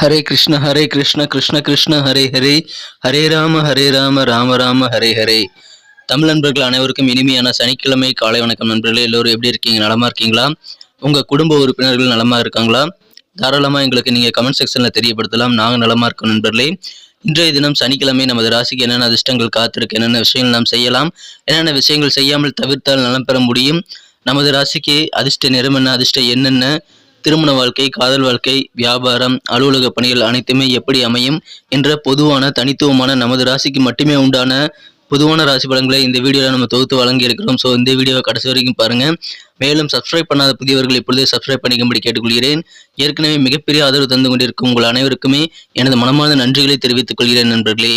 ஹரே கிருஷ்ண ஹரே கிருஷ்ண கிருஷ்ண கிருஷ்ண ஹரே ஹரே. ஹரே ராம ஹரே ராம ராம ராம ஹரே ஹரே. தமிழ் நண்பர்கள் அனைவருக்கும் இனிமையான சனிக்கிழமை காலை வணக்கம் நண்பர்களே. எல்லோரும் எப்படி இருக்கீங்க? நலமா இருக்கீங்களா? உங்க குடும்ப உறுப்பினர்கள் நலமா இருக்காங்களா? தாராளமா எங்களுக்கு நீங்க கமெண்ட் செக்ஷன்ல தெரியப்படுத்தலாம். நாங்க நலமா இருக்கோம் நண்பர்களே. இன்றைய தினம் சனிக்கிழமை நமது ராசிக்கு என்னென்ன அதிர்ஷ்டங்கள் காத்திருக்கு என்னென்ன விஷயங்கள் நாம் செய்யலாம் என்னென்ன விஷயங்கள் செய்யாமல் தவிர்த்தால் நலம் பெற முடியும் நமது ராசிக்கு அதிர்ஷ்ட நிறம் என்ன அதிர்ஷ்ட என்னென்ன திருமண வாழ்க்கை காதல் வாழ்க்கை வியாபாரம் அலுவலக பணிகள் அனைத்துமே எப்படி அமையும் என்ற பொதுவான தனித்துவமான நமது ராசிக்கு மட்டுமே உண்டான பொதுவான ராசி பலன்களை இந்த வீடியோவில் நம்ம தொகுத்து வழங்கியிருக்கிறோம் ஸோ இந்த வீடியோவை கடைசி வரைக்கும் பாருங்கள் மேலும் சப்ஸ்கிரைப் பண்ணாத புதியவர்கள் இப்பொழுதே சப்ஸ்கிரைப் பண்ணிக்கும்படி கேட்டுக்கொள்கிறேன். ஏற்கனவே மிகப்பெரிய ஆதரவு தந்து கொண்டிருக்கும் உங்கள் அனைவருக்குமே எனது மனமார்ந்த நன்றிகளை தெரிவித்துக் கொள்கிறேன் நண்பர்களே.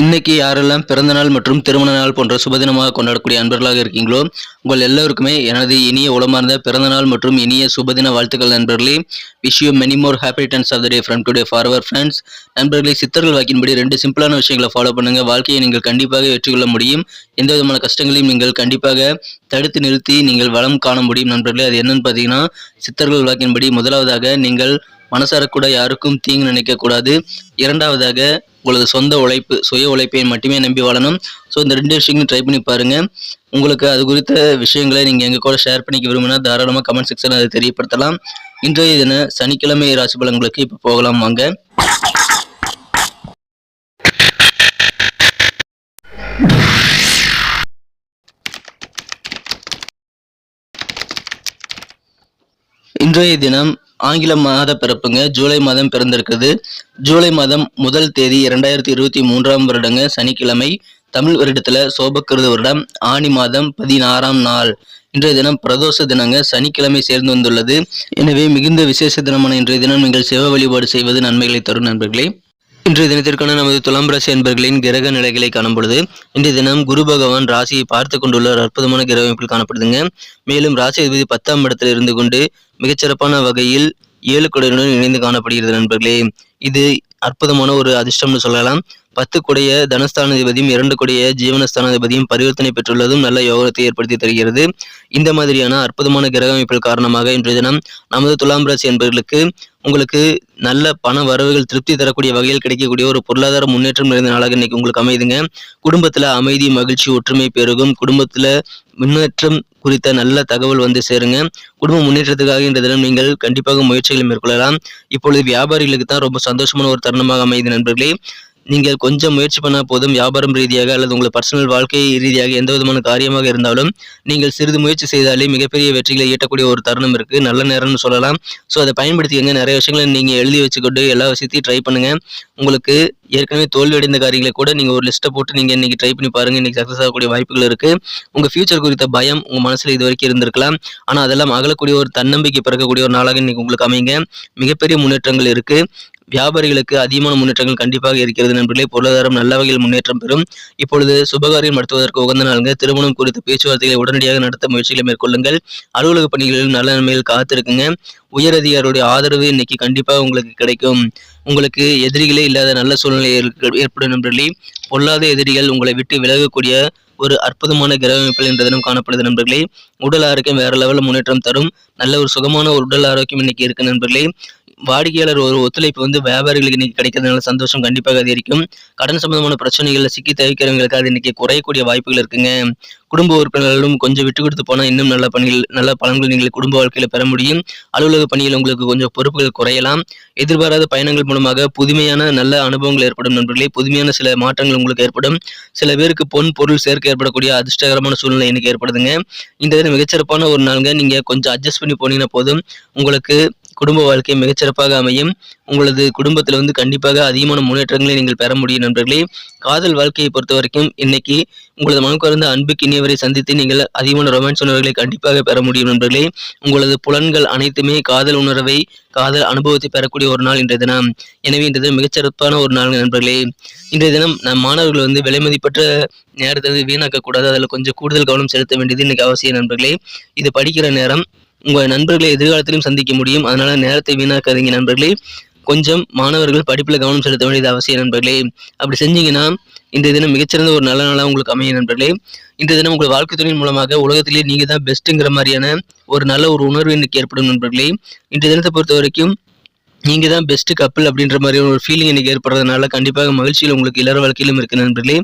இன்னைக்கு யாரெல்லாம் பிறந்த நாள் மற்றும் திருமண நாள் போன்ற சுபதினமாக கொண்டாடக்கூடிய அன்பர்களாக இருக்கீங்களோ உங்கள் எல்லோருக்குமே எனது இனிய உளமார்ந்த பிறந்த நாள் மற்றும் இனிய சுபதின வாழ்த்துக்கள் நண்பர்களே. Wish you many more happy returns of the day from today for our friends நண்பர்களே சித்தர்கள் வாக்கின்படி ரெண்டு சிம்பிளான விஷயங்களை ஃபாலோ பண்ணுங்க. வாழ்க்கையை நீங்கள் கண்டிப்பாக வெற்றிக்கொள்ள முடியும். எந்த விதமான கஷ்டங்களையும் நீங்கள் கண்டிப்பாக தடுத்து நிறுத்தி நீங்கள் வளம் காண முடியும் நண்பர்களே. அது என்னன்னு பார்த்தீங்கன்னா சித்தர்கள் வாக்கின்படி முதலாவதாக நீங்கள் மனசார கூட யாருக்கும் தீங்கு நினைக்கக்கூடாது இரண்டாவதாக உங்களது சொந்த உழைப்பு சுய உழைப்பை மட்டுமே நம்பி வாழணும். ஸோ இந்த ரெண்டு விஷயங்களும் ட்ரை பண்ணி பாருங்கள் உங்களுக்கு அது குறித்த விஷயங்களை நீங்கள் எங்கள் கூட ஷேர் பண்ணிக்க விரும்பினா தாராளமாக கமெண்ட் செக்ஷனில் அதை தெரியப்படுத்தலாம். இன்றைய தின சனிக்கிழமை ராசி பலன்களுக்கு இப்போ போகலாம் வாங்க. இன்றைய தினம் ஆங்கில மாத பிறப்புங்க. ஜூலை மாதம் பிறந்திருக்குது. ஜூலை மாதம் முதல் தேதி இரண்டாயிரத்தி இருபத்தி மூன்றாம் வருடங்க. சனிக்கிழமை தமிழ் வருடத்துல சோபக்கிருத வருடம். ஆணி மாதம் பதினாறாம் நாள். இன்றைய தினம் பிரதோஷ தினங்க. சனிக்கிழமை சேர்ந்து வந்துள்ளது. எனவே மிகுந்த விசேஷ தினமான இன்றைய தினம் நீங்கள் சிவ வழிபாடு செய்வது நன்மைகளை தரும் நண்பர்களே. இன்றைய தினத்திற்கான நமது துலாம் ராசி என்பர்களின் கிரக நிலைகளை காணும் பொழுது இன்றைய தினம் குரு பகவான் ராசியை பார்த்து கொண்டுள்ள ஒரு அற்புதமான கிரக அமைப்பில் காணப்படுதுங்க. மேலும் ராசி அதிபதி பத்தாம் இடத்தில் இருந்து கொண்டு மிகச்சிறப்பான வகையில் ஏழு குடையுடன் இணைந்து காணப்படுகிறது நண்பர்களே. இது அற்புதமான ஒரு அதிர்ஷ்டம்னு சொல்லலாம். பத்து கொடைய தனஸ்தானாதிபதியும் இரண்டு கொடைய ஜீவனஸ்தானாதிபதியும் பரிவர்த்தனை பெற்றுள்ளதும் நல்ல யோகத்தை ஏற்படுத்தி தருகிறது. இந்த மாதிரியான அற்புதமான கிரக அமைப்புகள் காரணமாக இன்றைய தினம் நமது துலாம் ராசி என்பவர்களுக்கு உங்களுக்கு நல்ல பண வரவுகள் திருப்தி தரக்கூடிய வகையில் கிடைக்கக்கூடிய ஒரு பொருளாதார முன்னேற்றம் நிறைந்த நாளாக இன்னைக்கு உங்களுக்கு அமைதுங்க. குடும்பத்துல அமைதி மகிழ்ச்சி ஒற்றுமை பெருகும். குடும்பத்துல முன்னேற்றம் குறித்த நல்ல தகவல் வந்து சேருங்க. குடும்ப முன்னேற்றத்துக்காக இந்த தினம் நீங்கள் கண்டிப்பாக முயற்சிகளை மேற்கொள்ளலாம். இப்பொழுது வியாபாரிகளுக்கு தான் ரொம்ப சந்தோஷமான ஒரு தருணமாக அமைது நண்பர்களே. நீங்கள் கொஞ்சம் முயற்சி பண்ணால் போதும். வியாபாரம் ரீதியாக அல்லது உங்கள் பர்சனல் வாழ்க்கை ரீதியாக எந்த விதமான காரியமாக இருந்தாலும் நீங்கள் சிறிது முயற்சி செய்தாலே மிகப்பெரிய வெற்றிகளை ஈட்டக்கூடிய ஒரு தருணம் இருக்கு. நல்ல நேரம்னு சொல்லலாம். ஸோ அதை பயன்படுத்திக்கங்க. நிறைய விஷயங்களை நீங்கள் எழுதி வச்சுக்கொண்டு எல்லா விஷயத்தையும் ட்ரை பண்ணுங்க. உங்களுக்கு ஏற்கனவே தோல்வி அடைந்த காரியங்களை கூட நீங்கள் ஒரு லிஸ்ட்டை போட்டு நீங்கள் இன்னைக்கு ட்ரை பண்ணி பாருங்க. இன்னைக்கு சக்ஸஸ் ஆகக்கூடிய வாய்ப்புகள் இருக்கு. உங்கள் ஃபியூச்சர் குறித்த பயம் உங்கள் மனசில் இது வரைக்கும் இருந்திருக்கலாம். ஆனால் அதெல்லாம் அகலக்கூடிய ஒரு தன்னம்பிக்கை பிறக்கக்கூடிய ஒரு நாளாக இன்னைக்கு உங்களுக்கு அமைங்க மிகப்பெரிய முன்னேற்றங்கள் இருக்கு. வியாபாரிகளுக்கு அதிகமான முன்னேற்றங்கள் கண்டிப்பாக இருக்கிறது. நண்பர்களே பொருளாதாரம் நல்ல வகையில் முன்னேற்றம் பெறும். இப்பொழுது சுபகாரியம் நடத்துவதற்கு உகந்த நாளுங்க. திருமணம் குறித்த பேச்சுவார்த்தைகளை உடனடியாக நடத்த முயற்சிகளை மேற்கொள்ளுங்கள். அலுவலக பணிகளில் நல்ல நிலைமையில் காத்திருக்குங்க. உயரதிகாரியுடைய ஆதரவு இன்னைக்கு கண்டிப்பாக உங்களுக்கு கிடைக்கும். உங்களுக்கு எதிரிகளே இல்லாத நல்ல சூழ்நிலை ஏற்படும் நண்பர்களே. பொல்லாத எதிரிகள் உங்களை விட்டு விலகக்கூடிய ஒரு அற்புதமான கிரக அமைப்பில் என்ற தினம் காணப்படுது நண்பர்களே. உடல் ஆரோக்கியம் வேற லெவலில் முன்னேற்றம் தரும். நல்ல ஒரு சுகமான ஒரு உடல் ஆரோக்கியம் இன்னைக்கு இருக்கு நண்பர்களே. வாடிக்கையாளர் ஒரு ஒத்துழைப்பு வந்து வியாபாரிகளுக்கு இன்னைக்கு கிடைக்கிறதுனால சந்தோஷம் கண்டிப்பாக அதிகரிக்கும் கடன் சம்பந்தமான பிரச்சனைகளில் சிக்கி தவிக்கிறவங்களுக்கு அது இன்னைக்கு குறையக்கூடிய வாய்ப்புகள் இருக்குங்க. குடும்ப உறுப்பினர்களும் கொஞ்சம் விட்டு கொடுத்து போனால் இன்னும் நல்ல பணிகள் நல்ல பலன்கள் நீங்கள் குடும்ப வாழ்க்கையில் பெற முடியும். அலுவலக பணியில் உங்களுக்கு கொஞ்சம் பொறுப்புகள் குறையலாம். எதிர்பாராத பயணங்கள் மூலமாக புதுமையான நல்ல அனுபவங்கள் ஏற்படும் நண்பர்களே. புதுமையான சில மாற்றங்கள் உங்களுக்கு ஏற்படும். சில பேருக்கு பொன் பொருள் சேர்க்கை ஏற்படக்கூடிய அதிர்ஷ்டகரமான சூழ்நிலை இன்னைக்கு ஏற்படுதுங்க. இந்த தினம் மிகச்சிறப்பான ஒரு நாளுங்க. நீங்கள் கொஞ்சம் அட்ஜஸ்ட் பண்ணி போனீங்கன்னா போதும். உங்களுக்கு குடும்ப வாழ்க்கை மிகச்சிறப்பாக அமையும். உங்களது குடும்பத்தில் வந்து கண்டிப்பாக அதிகமான முன்னேற்றங்களை நீங்கள் பெற முடியும் நண்பர்களே. காதல் வாழ்க்கையை பொறுத்த வரைக்கும் இன்னைக்கு உங்களது மனக்குறந்த அன்புக்கு இனியவரை சந்தித்து நீங்கள் அதிகமான ரொமான்ஸ் உணர்வுகளை கண்டிப்பாக பெற முடியும் நண்பர்களே. உங்களது புலன்கள் அனைத்துமே காதல் உணர்வை காதல் அனுபவத்தை பெறக்கூடிய ஒரு நாள் இன்றைய தினம். எனவே இன்றைய தினம் மிகச்சிறப்பான ஒரு நாள் நண்பர்களே. இன்றைய தினம் நம் மாணவர்கள் வந்து விலை மதிப்பற்ற நேரத்தை வந்து வீணாக்கக்கூடாது அதில் கொஞ்சம் கூடுதல் கவனம் செலுத்த வேண்டியது இன்னைக்கு அவசியம் நண்பர்களே. இது படிக்கிற நேரம். உங்கள் நண்பர்களை எதிர்காலத்திலும் சந்திக்க முடியும். அதனால் நேரத்தை வீணாக்காதீங்க நண்பர்களே. கொஞ்சம் மாணவர்கள் படிப்பில் கவனம் செலுத்த வேண்டியது அவசியம் நண்பர்களே. அப்படி செஞ்சீங்கன்னா இந்த தினம் மிகச்சிறந்த ஒரு நல்ல நாளாக உங்களுக்கு அமையும் நண்பர்களே. இந்த தினம் உங்கள் வாழ்க்கை துணையின் மூலமாக உலகத்திலேயே நீங்கள் தான் பெஸ்ட்டுங்கிற மாதிரியான ஒரு நல்ல ஒரு உணர்வு இன்னைக்கு ஏற்படும் நண்பர்களே. இன்றைய தினத்தை பொறுத்த வரைக்கும் நீங்கள் தான் பெஸ்ட் கப்பல் அப்படின்ற மாதிரி ஒரு ஃபீலிங் எனக்கு ஏற்படுறதுனால கண்டிப்பாக மகிழ்ச்சியில் உங்களுக்கு இளர வாழ்க்கையிலும் இருக்கு நண்பர்களே.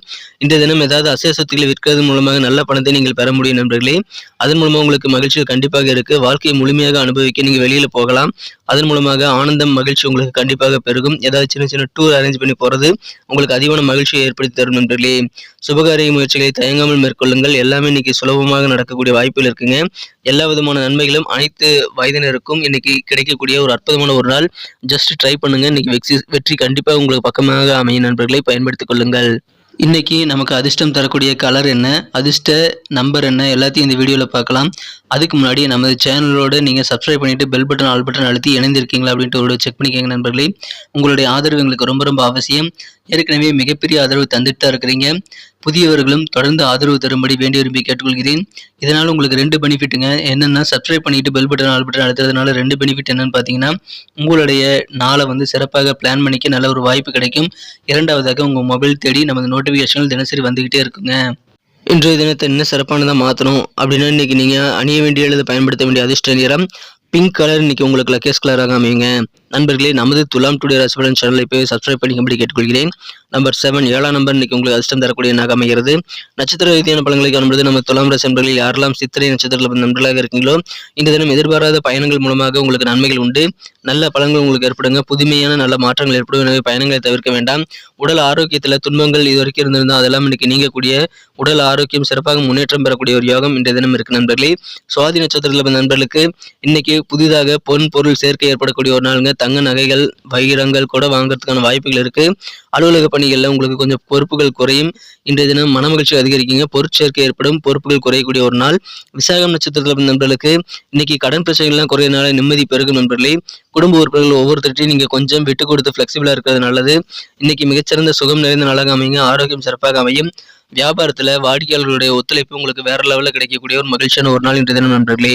இந்த தினம் ஏதாவது அசைய சொத்துக்களை விற்கிறது மூலமாக நல்ல பணத்தை நீங்கள் பெற முடியும் நண்பர்களே. அதன் மூலமாக உங்களுக்கு மகிழ்ச்சிகள் கண்டிப்பாக இருக்கு. வாழ்க்கையை முழுமையாக அனுபவிக்க நீங்கள் வெளியில் போகலாம். அதன் மூலமாக ஆனந்தம் மகிழ்ச்சி உங்களுக்கு கண்டிப்பாக பெருகும். ஏதாவது சின்ன சின்ன டூர் அரேஞ்ச் பண்ணி போகிறது உங்களுக்கு அதிகமான மகிழ்ச்சியை ஏற்படுத்தி தரும் நண்பர்களே. சுபகாரிய முயற்சிகளை தயங்காமல் மேற்கொள்ளுங்கள். எல்லாமே இன்னைக்கு சுலபமாக நடக்கக்கூடிய வாய்ப்புகள் இருக்குங்க. எல்லா விதமான நன்மைகளும் அனைத்து வயதினருக்கும் இன்னைக்கு கிடைக்கக்கூடிய ஒரு அற்புதமான ஒரு நாள். ஜஸ்ட் ட்ரை பண்ணுங்க. இன்னைக்கு வெற்றி வெற்றி கண்டிப்பாக உங்களுக்கு பக்கமாக அமையும் நண்பர்களை பயன்படுத்திக் கொள்ளுங்கள். இன்னைக்கு நமக்கு அதிர்ஷ்டம் தரக்கூடிய கலர் என்ன? அதிர்ஷ்ட நம்பர் என்ன? எல்லாத்தையும் இந்த வீடியோவில் பார்க்கலாம். அதுக்கு முன்னாடி நமது சேனலோடு நீங்கள் சப்ஸ்கிரைப் பண்ணிவிட்டு பெல் பட்டன் ஆல் பட்டன் அழுத்தி இணைந்திருக்கீங்களா அப்படின்ட்டு ஒரு செக் பண்ணிக்கோங்க நண்பர்களே. உங்களுடைய ஆதரவு எங்களுக்கு ரொம்ப ரொம்ப அவசியம். ஏற்கனவே மிகப்பெரிய ஆதரவு தந்துட்டு தான் இருக்கிறீங்க. புதியவர்களும் தொடர்ந்து ஆதரவு தரும்படி வேண்டி விரும்பி கேட்டுக்கொள்கிறேன். இதனால் உங்களுக்கு ரெண்டு பெனிஃபிட்டுங்க என்னென்னா சப்ஸ்கிரைப் பண்ணிட்டு பெல் பட்டன் ஆல் பட்டன் அழுத்துறதுனால ரெண்டு பெனிஃபிட் என்னன்னு பார்த்தீங்கன்னா உங்களுடைய நாளை வந்து சிறப்பாக பிளான் பண்ணிக்க நல்ல ஒரு வாய்ப்பு கிடைக்கும். இரண்டாவதாக உங்கள் மொபைல் தேடி நமது நோட்டிஃபிகேஷன்கள் தினசரி வந்துக்கிட்டே இருக்குங்க. இன்றைய தினத்தை இன்னும் சிறப்பானதாக மாற்றணும் அப்படின்னா இன்றைக்கி நீங்கள் அணிய வேண்டிய அல்லது பயன்படுத்த வேண்டிய அதிர்ஷ்ட நிறம் பிங்க் கலர் இன்றைக்கி உங்களுக்கு லக்கேஸ் கலராக அமையுங்க. நண்பர்களே நமது துலாம் டுடே ராசிபலன் சேனலை போய் சப்ஸ்கிரைப் பண்ணிக்கும்படி கேட்டுக்கொள்கிறேன். நம்பர் செவன் ஏழாம் நம்பர் இன்னைக்கு உங்களுக்கு அதிர்ஷ்டம் தரக்கூடிய நாக அமைகிறது. நட்சத்திர ரீதியான பலன்களை காணும்போது நம்ம துலாம் ராசி நண்பர்களில் யாரெல்லாம் சித்திரை நட்சத்திரத்தில் நண்பர்களாக இருக்கீங்களோ இந்த தினம் எதிர்பாராத பயணங்கள் மூலமாக உங்களுக்கு நன்மைகள் உண்டு. நல்ல பலன்கள் உங்களுக்கு ஏற்படுங்க. புதுமையான நல்ல மாற்றங்கள் ஏற்படும். எனவே பயணங்களை தவிர்க்க வேண்டாம். உடல் ஆரோக்கியத்தில் துன்பங்கள் இது வரைக்கும் இருந்திருந்தால் அதெல்லாம் இன்னைக்கு நீங்கக்கூடிய உடல் ஆரோக்கியம் சிறப்பாக முன்னேற்றம் பெறக்கூடிய ஒரு யோகம் இன்றைய தினம் இருக்கு நண்பர்களே. சுவாதி நட்சத்திரத்தில் நண்பர்களுக்கு இன்னைக்கு புதிதாக பொன் பொருள் சேர்க்கை ஏற்படக்கூடிய ஒரு நாளுங்க. தங்க நகைகள் வைரங்கள் கூட வாங்குறதுக்கான வாய்ப்புகள் இருக்கு. அலுவலக பணிகளில் உங்களுக்கு கொஞ்சம் பொறுப்புகள் குறையும். இன்றைய தினம் மனமகிழ்ச்சி அதிகரிக்கீங்க. பொருட்சேர்க்கை ஏற்படும். பொறுப்புகள் குறையக்கூடிய ஒரு நாள். விசாகம் நட்சத்திரத்தில் நண்பர்களுக்கு இன்னைக்கு கடன் பிரச்சனைகள்லாம் குறையினால நிம்மதி பெருகும் நண்பர்களே. குடும்ப உறுப்பினர்கள் ஒவ்வொருத்தரையும் நீங்க கொஞ்சம் விட்டு கொடுத்து ஃபிளெக்சிபிளா இருக்கிறது நல்லது. இன்னைக்கு மிகச்சிறந்த சுகம் நிறைந்த நாளாக அமையுங்க. ஆரோக்கியம் சிறப்பாக அமையும். வியாபாரத்துல வாடிக்கையாளர்களுடைய ஒத்துழைப்பு உங்களுக்கு வேற லெவலில் கிடைக்கக்கூடிய ஒரு மகிழ்ச்சியான ஒரு நாள் இன்றைய தினம் நண்பர்களே.